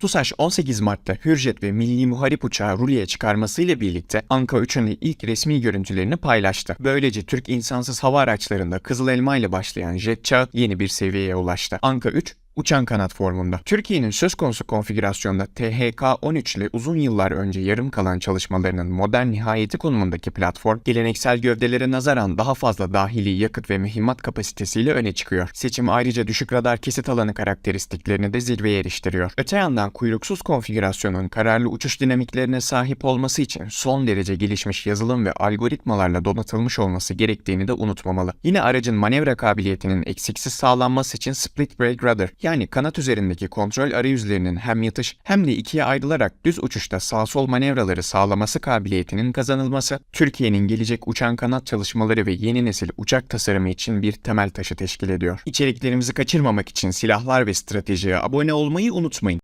TUSAŞ 18 Mart'ta Hürjet ve Milli Muharip uçağı Rule'ye çıkarmasıyla birlikte Anka 3'ün ilk resmi görüntülerini paylaştı. Böylece Türk insansız hava araçlarında Kızıl Elma ile başlayan jet çağı yeni bir seviyeye ulaştı. Anka 3 uçan kanat formunda. Türkiye'nin söz konusu konfigürasyonda THK-13 ile uzun yıllar önce yarım kalan çalışmalarının modern nihayeti konumundaki platform, geleneksel gövdelere nazaran daha fazla dahili yakıt ve mühimmat kapasitesiyle öne çıkıyor. Seçim ayrıca düşük radar kesit alanı karakteristiklerini de zirveye eriştiriyor. Öte yandan kuyruksuz konfigürasyonun kararlı uçuş dinamiklerine sahip olması için son derece gelişmiş yazılım ve algoritmalarla donatılmış olması gerektiğini de unutmamalı. Yine aracın manevra kabiliyetinin eksiksiz sağlanması için split brake rudder yani kanat üzerindeki kontrol arayüzlerinin hem yatış hem de ikiye ayrılarak düz uçuşta sağ sol manevraları sağlaması kabiliyetinin kazanılması, Türkiye'nin gelecek uçan kanat çalışmaları ve yeni nesil uçak tasarımı için bir temel taşı teşkil ediyor. İçeriklerimizi kaçırmamak için silahlar ve stratejiye abone olmayı unutmayın.